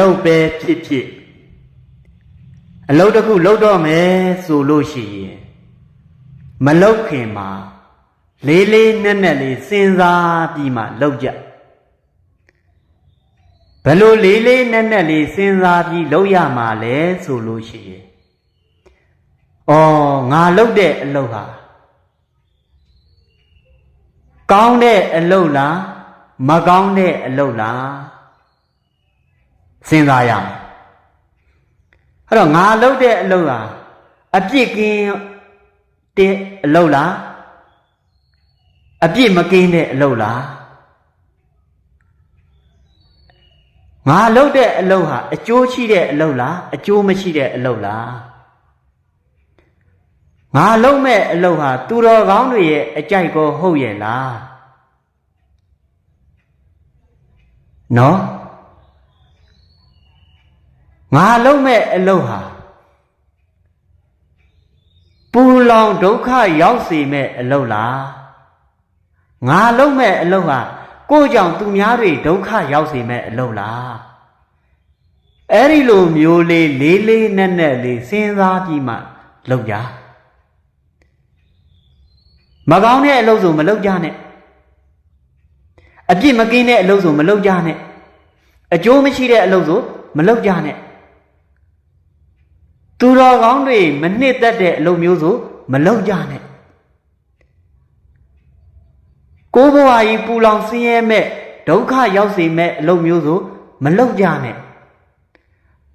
လုတ်ပဲဖြစ်ဖြစ်အလုတ်တစ်ခုလုတ်တော့မယ်ဆိုလို့ရှိရင်မလုတ်ခင်မှာလေးလေးနက်နက်လေးစဉ်းစားပြီးမှလုတ်ကြဘယ်လိုလေးလေးနက်နက်လေးစဉ်းစားပြီးလုတ်ရမှာလဲဆိုလို့ရှိရင်ဩငါလုတ်တဲ့အလုတ်ဟာကောင်းတဲ့အလုတ်လားမကောင်းတဲ့အလုတ်လား စဉ်းစားရမယ်အဲ့တော့ငါလုတ်တဲ့အလုတ်ဟာအပြစ်ကင်းတဲ့အလုတ်လားအပြစ်မကင်းတဲ့အလုတ်လားငါလုတ်တဲ့အလုတ်ဟာအကျိုးရှိတဲ့အလုတ်လားအကျိုးမရှိတဲ့အလုတ်လားငါလုတ်မဲ့အလုတ်ဟာသူတော်ကောင်းတွေရဲ့အကြိုက်ကိုဟုတ်ရဲ့လားနော် ငါလုံးမဲ့အလုတ်ဟာပူလောင်ဒုက္ခရောက်စေမဲ့အလုတ်လားငါလုံးမဲ့အလုတ်ဟာကိုကြောင့်သူများတွေဒုက္ခရောက်စေမဲ့အလုတ်လားအဲ့ဒီလိုမျိုးလေးလေးလေးနက်နက်လေးစဉ်းစားပြီးမှလုပ်ကြမကောင်းတဲ့အလုပ်ဆိုမလုပ်ကြနဲ့အပြစ်မကင်းတဲ့အလုပ်ဆိုမလုပ်ကြနဲ့အကျိုးမရှိတဲ့အလုပ်ဆိုမလုပ်ကြနဲ့ သူတော်ကောင်းတွေမနှစ်သက်တဲ့အလုပ်မျိုးဆိုမလုပ်ကြနဲ့ကိုယ်ဘဝကြီးပူလောင်ဆင်းရဲမဲ့ဒုက္ခရောက်စေမဲ့အလုပ်မျိုးဆိုမလုပ်ကြနဲ့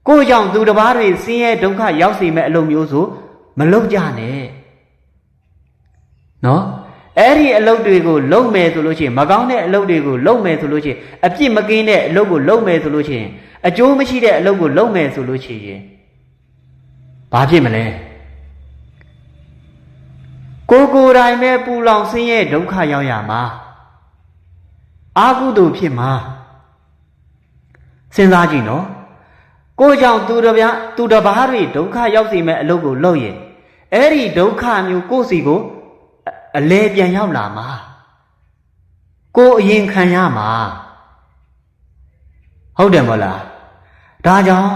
ကိုယ်ကြောင့်သူတစ်ပါးတွေဆင်းရဲဒုက္ခရောက်စေမဲ့အလုပ်မျိုးဆိုမလုပ်ကြနဲ့နော်အဲ့ဒီအလုပ်တွေကိုလုပ်မယ်ဆိုလို့ရှိရင်မကောင်းတဲ့အလုပ်တွေကိုလုပ်မယ်ဆိုလို့ရှိရင်အပြစ်မကင်းတဲ့အလုပ်ကိုလုပ်မယ်ဆိုလို့ရှိရင်အကျိုးမရှိတဲ့အလုပ်ကိုလုပ်မယ်ဆိုလို့ရှိရင် ဘာဖြစ်မလဲကိုကိုယ်တိုင်ပဲပူလောင်ဆင်းရဲဒုက္ခရောက်ရမှာအာဟုတုဖြစ်မှာစဉ်းစားကြည့်နော်ကိုကြောင့်သူတစ်ပြားသူတစ်ပါးတွေဒုက္ခရောက်စေမဲ့အလုပ်ကိုလုပ်ရင်အဲ့ဒီဒုက္ခမျိုးကိုယ့်စီကိုအလဲပြန်ရောက်လာမှာကိုအရင်ခံရမှာဟုတ်တယ်မဟုတ်လားဒါကြောင့်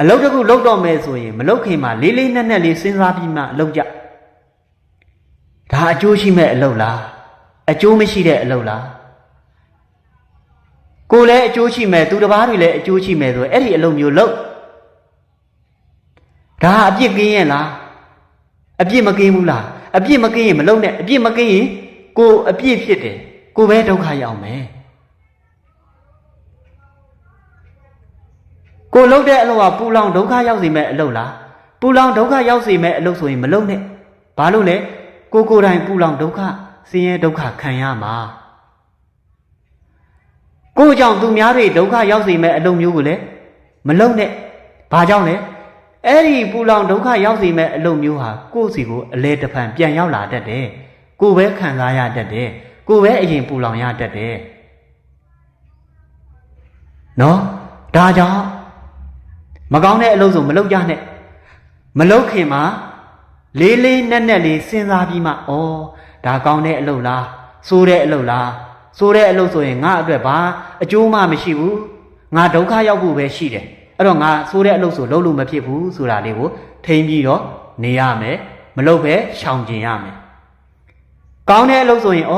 အလုပ်တစ်ခုလုပ်တော့မယ်ဆိုရင်မလုပ်ခင်မှာလေးလေးနက်နက်လေးစဉ်းစားပြီးမှလုပ်ကြဒါအကျိုးရှိမဲ့အလုပ်လားအကျိုးမရှိတဲ့အလုပ်လားကိုလည်းအကျိုးရှိမယ်သူတစ်ပါးတွေလည်းအကျိုးရှိမယ်ဆိုအဲ့ဒီအလုပ်မျိုးလုပ်ဒါအပြစ်ကင်းရဲ့လားအပြစ်မကင်းဘူးလားအပြစ်မကင်းရင်မလုပ်နဲ့အပြစ်မကင်းရင်ကိုအပြစ်ဖြစ်တယ်ကိုပဲဒုက္ခရောက်မယ် ကိုလုပ်တဲ့အလုပ်ကပူလောင်ဒုက္ခရောက်စေမဲ့အလုပ်လားပူလောင်ဒုက္ခရောက်စေမဲ့အလုပ်ဆိုရင်မလုပ်နဲ့ဘာလို့လဲကိုကိုယ်တိုင်ပူလောင်ဒုက္ခဆင်းရဲဒုက္ခခံရမှာကိုကြောင့်သူများတွေဒုက္ခရောက်စေမဲ့အလုပ်မျိုးကိုလည်းမလုပ်နဲ့ဘာကြောင့်လဲအဲ့ဒီပူလောင်ဒုက္ခရောက်စေမဲ့အလုပ်မျိုးဟာကိုယ့်စီကိုအလဲတဖန်ပြန်ရောက်လာတတ်တယ်ကိုယ်ပဲခံစားရတတ်တယ်ကိုယ်ပဲအရင်ပူလောင်ရတတ်တယ်နော်ဒါကြောင့် မကောင်းတဲ့အလုပ်ဆိုမလုပ်ကြနဲ့မလုပ်ခင်မှာလေးလေးနက်နက်လေးစဉ်းစားပြီးမှဩဒါကောင်းတဲ့အလုပ်လားဆိုးတဲ့အလုပ်လားဆိုတဲ့အလုပ်ဆိုရင်ငါအတွက်ဘာအကျိုးမှမရှိဘူးငါဒုက္ခရောက်ဖို့ပဲရှိတယ်အဲ့တော့ငါဆိုတဲ့အလုပ်ဆိုလုပ်လို့မဖြစ်ဘူးဆိုတာလေးကိုထိမ့်ပြီးတော့နေရမယ်မလုပ်ပဲရှောင်ကျင်ရမယ်ကောင်းတဲ့အလုပ်ဆိုရင်ဩ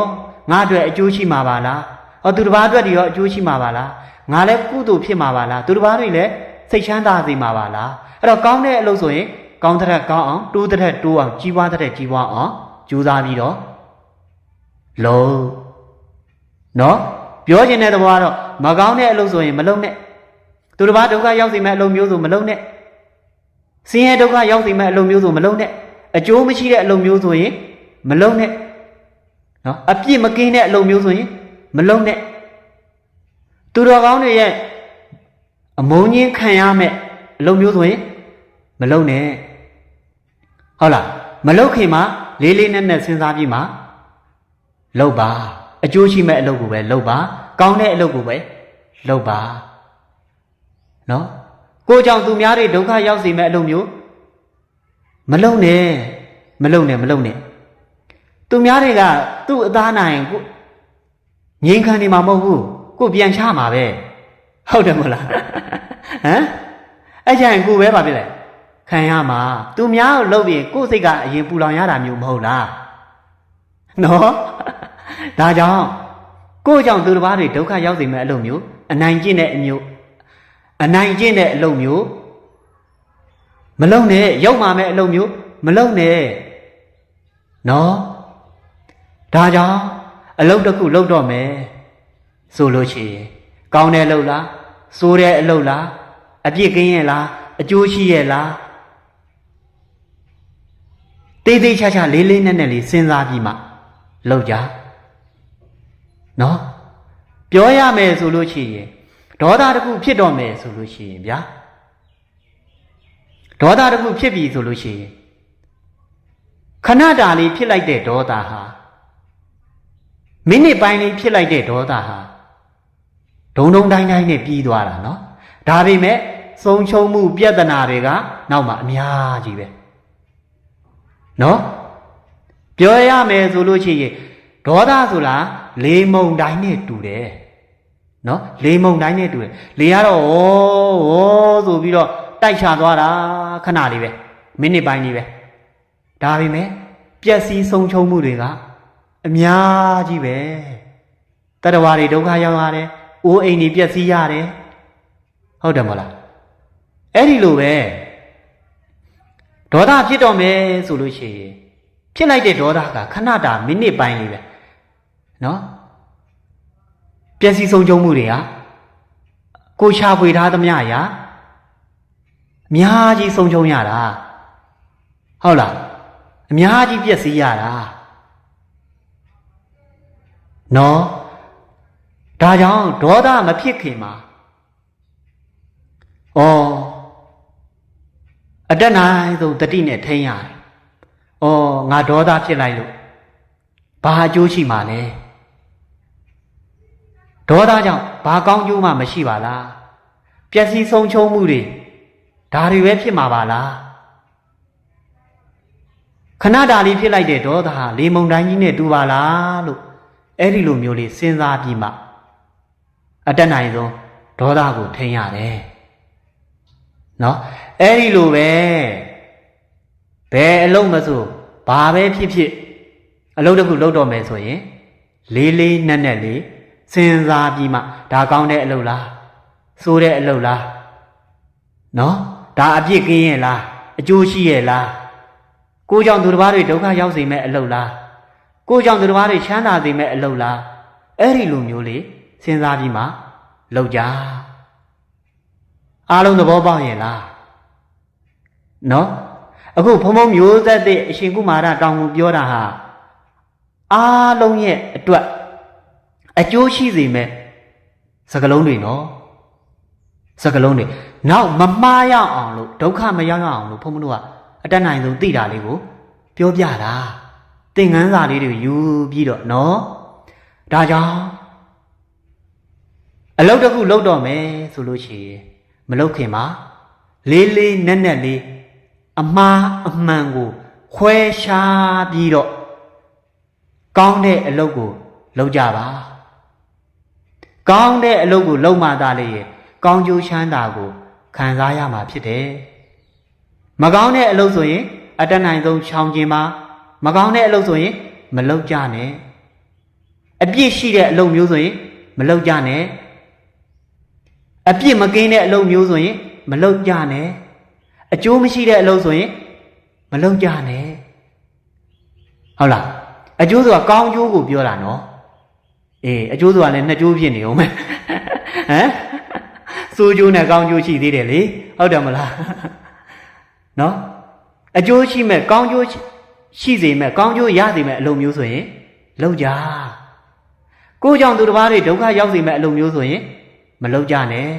ငါအတွက်အကျိုးရှိမှာပါလားဟောသူတစ်ပါးအတွက်ဒီရောအကျိုးရှိမှာပါလားငါလည်းကုသိုလ်ဖြစ်မှာပါလားသူတစ်ပါးတွေလည်း စိတ်ချမ်းသာစေမှာပါလားအဲ့တော့ကောင်းတဲ့အလုပ်ဆိုရင်ကောင်းတဲ့ကောင်းအောင်တိုးတဲ့တိုးအောင်ကြီးပွားတဲ့ကြီးပွားအောင်ကြိုးစားပြီးတော့လုံးနော်ပြောချင်တဲ့သဘောကတော့မကောင်းတဲ့အလုပ်ဆိုရင်မလုပ်နဲ့သူတစ်ပါးဒုက္ခရောက်စေမဲ့အလုပ်မျိုးဆိုမလုပ်နဲ့ဆင်းရဲဒုက္ခရောက်စေမဲ့အလုပ်မျိုးဆိုမလုပ်နဲ့အကျိုးမရှိတဲ့အလုပ်မျိုးဆိုရင်မလုပ်နဲ့နော်အပြစ်မကင်းတဲ့အလုပ်မျိုးဆိုရင်မလုပ်နဲ့သူတော်ကောင်းတွေရဲ့ အမုန်းကြီးခံရမဲ့အလုပ်မျိုးဆိုရင်မလုပ်နဲ့ဟုတ်လားမလုပ်ခင်မှာလေးလေးနက်နက်စဉ်းစားပြီးမှလုပ်ပါအကျိုးရှိမဲ့အလုပ်ကိုပဲလုပ်ပါကောင်းတဲ့အလုပ်ကိုပဲလုပ်ပါနော်ကိုကြောင့်သူများတွေဒုက္ခရောက်စေမဲ့အလုပ်မျိုးမလုပ်နဲ့မလုပ်နဲ့မလုပ်နဲ့သူများတွေကသူ့အသားနိုင်ကိုငြိမ်ခံနေမှာမဟုတ်ဘူးကိုပြန်ချမှာပဲဟုတ်တယ်မဟုတ်လား မ်အဲ့ကြရင်ကိုပဲပါပြလဲခံရမှာသူများကိုလှုပ်ရင်ကိုယ်စိတ်ကအရင်ပူလောင်ရတာမျိုးမဟုတ်လားနော်ဒါကြောင့်ကိုယ့်ကြောင့်သူတစ်ပါးတွေဒုက္ခရောက်စေမဲ့အလုပ်မျိုးအနိုင်ကျင့်တဲ့အမျိုးအနိုင်ကျင့်တဲ့အလုပ်မျိုးမလုံနဲ့ရောက်မှာမဲ့အလုပ်မျိုးမလုံနဲ့နော်ဒါကြောင့်အလုပ်တစ်ခုလုပ်တော့မယ်ဆိုလို့ရှိရင်ကောင်းတဲ့အလုပ်လားဆိုးတဲ့အလုပ်လား အပြစ်ကင်းရဲ့လားအကျိုးရှိရဲ့လားတေးသေးချာချာလေးလေးနက်နက်လေးစဉ်းစားပြီးမှလုပ်ကြနော်ပြောရမယ်ဆိုလို့ရှိရင်ဒေါသတစ်ခုဖြစ်တော့မယ်ဆိုလို့ရှိရင်ဗျာဒေါသတစ်ခုဖြစ်ပြီဆိုလို့ရှိရင်ခဏတာလေးဖြစ်လိုက်တဲ့ဒေါသဟာမိနစ်ပိုင်းလေးဖြစ်လိုက်တဲ့ဒေါသဟာဒုံဒုံတိုင်းတိုင်းနဲ့ပြီးသွားတာနော် ဒါပေမဲ့သုံးချုံမှုပြဿနာတွေကနောက်မှအများကြီးပဲနော်ပြောရမယ်ဆိုလို့ရှိရင်ဒေါသဆိုလားလေမုံတိုင်းနဲ့တူတယ်နော်လေမုံတိုင်းနဲ့တူတယ်လေကတော့ဩဩဆိုပြီးတော့တိုက်ချသွားတာခဏလေးပဲမိနစ်ပိုင်းကြီးပဲဒါပေမဲ့ပျက်စီးဆုံးချုံမှုတွေကအများကြီးပဲတတဝါတွေဒုက္ခရောက်ရတယ်အိုးအိမ်တွေပျက်စီးရတယ် ဟုတ်တယ်မဟုတ်လားအဲ့ဒီလိုပဲဒေါသဖြစ်တော့မယ်ဆိုလို့ရှိရင်ဖြစ်လိုက်တဲ့ဒေါသကခဏတာမိနစ်ပိုင်းလေးပဲနော်ပျက်စီးဆုံးချုံမှုတွေဟာကိုရှာဖွေထားသမျှရာအများကြီးဆုံးချုံရတာဟုတ်လားအများကြီးပျက်စီးရတာနော်ဒါကြောင့်ဒေါသမဖြစ်ခင်မှာ ဩအတက်နိုင်ဆုံးတတိနဲ့ထိန်းရတယ်။ဩငါဒေါသဖြစ်လိုက်လို့ဘာအကျိုးရှိမှာလဲ။ဒေါသကြောင့်ဘာကောင်းကျိုးမှမရှိပါလား။ပျက်စီးဆုံးချုံမှုတွေဒါတွေပဲဖြစ်မှာပါလား။ခဏတာလေးဖြစ်လိုက်တဲ့ဒေါသဟာလေမုန်တိုင်းကြီးနဲ့တူပါလားလို့အဲ့ဒီလိုမျိုးလေးစဉ်းစားပြီးမှအတက်နိုင်ဆုံးဒေါသကိုထိန်းရတယ်။ နော်အဲ့ဒီလိုပဲဘယ်အလုံးမဆိုဘာပဲဖြစ်ဖြစ်အလုံးတစ်ခုလုပ်တော့မယ်ဆိုရင်လေးလေးနက်နက်လေးစဉ်းစားပြီးမှဒါကောင်းတဲ့အလုပ်လားစိုးတဲ့အလုပ်လားနော်ဒါအပြစ်ကင်းရဲ့လားအကျိုးရှိရဲ့လားကိုကြောင့်သူတစ်ပါးတွေဒုက္ခရောက်စေမဲ့အလုပ်လားကိုကြောင့်သူတစ်ပါးတွေချမ်းသာစေမဲ့အလုပ်လားအဲ့ဒီလိုမျိုးလေးစဉ်းစားပြီးမှလုပ်ကြ အားလုံးသဘောပေါက်ရဲ့လားနော်အခုဘုံဘုံမျိုးသက်တဲ့အရှင်ကုမာရတောင်ကိုပြောတာဟာအားလုံးရဲ့အတွက်အကျိုးရှိစေမဲ့စကလုံးတွေနော်စကလုံးတွေနောက်မမှားရအောင်လို့ဒုက္ခမရောက်ရအောင်လို့ဘုံဘုံတို့ကအတတ်နိုင်ဆုံးသိတာလေးကို ပြောပြတာသင်ငန်းစာလေးတွေယူပြီးတော့နော်ဒါကြောင့်အလုပ်တစ်ခုလုပ်တော့မယ်ဆိုလို့ရှိရင် မလုပ်ခင်မှာလေးလေးနက်နက်လေးအမှားအမှန်ကိုခွဲရှားပြီးတော့ကောင်းတဲ့အလုပ်ကိုလုပ်ကြပါကောင်းတဲ့အလုပ်ကိုလုပ်မှသာလေကောင်းကျိုးချမ်းသာကိုခံစားရမှာဖြစ်တယ်မကောင်းတဲ့အလုပ်ဆိုရင် အတတ်နိုင်ဆုံးချောင်ကျင်ပါမကောင်းတဲ့အလုပ်ဆိုရင်မလုပ်ကြနဲ့အပြစ်ရှိတဲ့အလုပ်မျိုးဆိုရင်မလုပ်ကြနဲ့ အပြစ်မကင်းတဲ့အလုပ်မျိုးဆိုရင် မလုပ်ကြနဲ့အကျိုးမရှိတဲ့အလုပ်ဆိုရင်မလုပ်ကြနဲ့ဟုတ်လားအကျိုးဆိုတာကောင်းကျိုးကိုပြောတာနော်အေးအကျိုးဆိုတာလည်းနှစ်ကျိုးဖြစ်နေအောင်မယ်ဟမ်စိုးကျိုးနဲ့ကောင်းကျိုးရှိသေးတယ်လေဟုတ်တယ်မလားနော်အကျိုးရှိမဲ့ကောင်းကျိုးရှိစေမဲ့ကောင်းကျိုးရစေမဲ့အလုပ်မျိုးဆိုရင်လုပ်ကြကိုကြောင့်သူတစ်ပါးတွေဒုက္ခရောက်စေမဲ့အလုပ်မျိုးဆိုရင် မလုပ်ကြနဲ့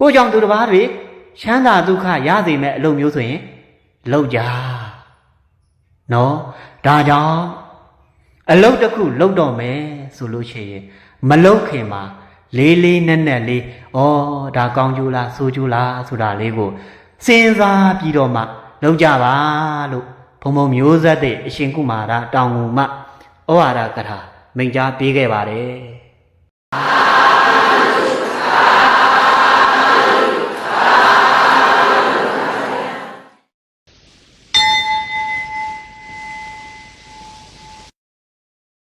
ကိုကြောင့်သူတစ်ပါးတွေချမ်းသာဒုက္ခရစေမဲ့အလုပ်မျိုးဆိုရင်လုပ်ကြနော်ဒါကြောင့်အလုပ်တစ်ခုလုပ်တော့မယ်ဆိုလို့ရှိရင်မလုပ်ခင်မှာလေးလေးနက်နက်လေးဩဒါကောင်းကျိုးလားဆိုးကျိုးလားဆိုတာလေးကိုစဉ်းစားပြီးတော့မှလုပ်ကြပါလို့ဘုံဘုံမျိုးဆက်တဲ့အရှင်ကုမာရတောင်ငူမဩဝါဒကထာမိန့်ကြားပေးခဲ့ပါတယ်